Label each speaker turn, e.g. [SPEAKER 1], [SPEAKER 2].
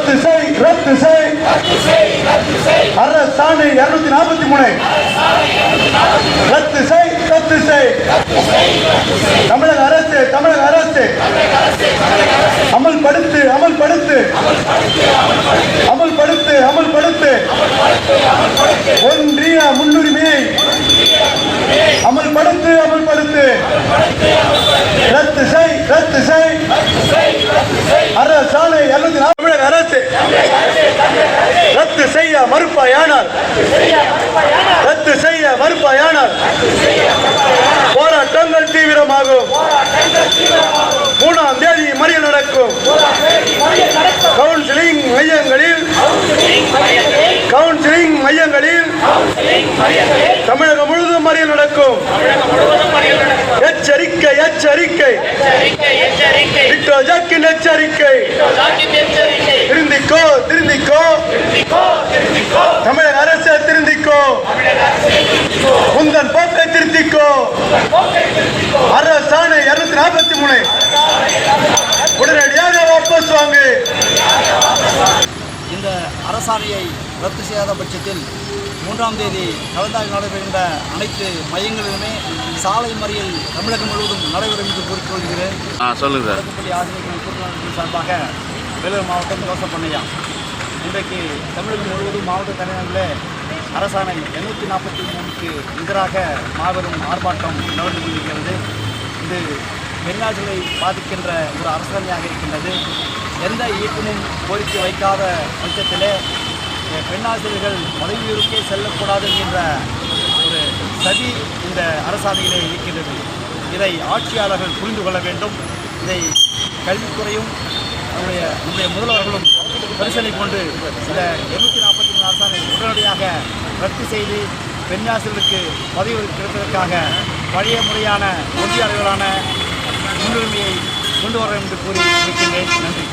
[SPEAKER 1] ரத்து செய் ரத்து செய். அரசாணை இருநூத்தி நாற்பத்தி மூணு. தீவிரமாகும் மூணாம் தேதி மறியல் நடக்கும். கவுன்சிலிங் மையங்களில் கவுன்சிலிங் மையங்களில் தமிழகம் முழுவதும் மறியல் நடக்கும். எச்சரிக்கை எச்சரிக்கை. விக்டோ ஜாக்கின் எச்சரிக்கை. திருந்திக்கோ திருந்திக்கோ. தமிழக அரசு திருந்திக்கோ உந்தன் போக்கை திருத்திக்கோ அரசாணை இருநூத்தி மூணு உடனடியாக வாபஸ் வாங்கு
[SPEAKER 2] இந்த அரசாணையை ரத்து செய்யாத பட்சத்தில் மூன்றாம் தேதி கலந்தாய் நடைபெறுகின்ற அனைத்து மையங்களிலுமே சாலை மறியல் தமிழகம் முழுவதும் நடைபெறும் என்று கூறிக்கொள்கிறேன்.
[SPEAKER 3] ஆ சொல்லுங்க. சார்
[SPEAKER 2] தொடக்கப்பள்ளி ஆசிரியர்கள் சார்பாக வேலூர் மாவட்டம் ஜோசப் பண்ணையா இன்றைக்கு தமிழகம் முழுவதும் மாவட்ட தலைநகரில் அரசாணை எண்ணூற்றி நாற்பத்தி மூணுக்கு எதிராக மாபெரும் ஆர்ப்பாட்டம் நடந்து கொண்டிருக்கிறது. இது பெண்ணாசிகளை பாதிக்கின்ற ஒரு அரசாணையாக இருக்கின்றது. எந்த இயக்கமும் கோரிக்கை வைக்காத பட்சத்திலே பெண்ணாசிரியர்கள் பதவியுறுக்கே செல்லக்கூடாது என்கின்ற ஒரு சதி இந்த அரசாணையிலே இருக்கின்றது. இதை ஆட்சியாளர்கள் புரிந்து கொள்ள வேண்டும். இதை கல்வித்துறையும் நம்முடைய நம்முடைய முதல்வர்களும் பரிசீலனை கொண்டு இந்த எண்ணூற்றி நாற்பத்தி மூணு அரசாணை உடனடியாக ரத்து செய்து பெண்ணாசிரியர்களுக்கு பதவி கிடைப்பதற்காக பழைய முறையான ஒன்றிய அளவிலான முன்னுரிமையை கொண்டு வர என்று கூறி இருக்கின்றேன் நன்றி.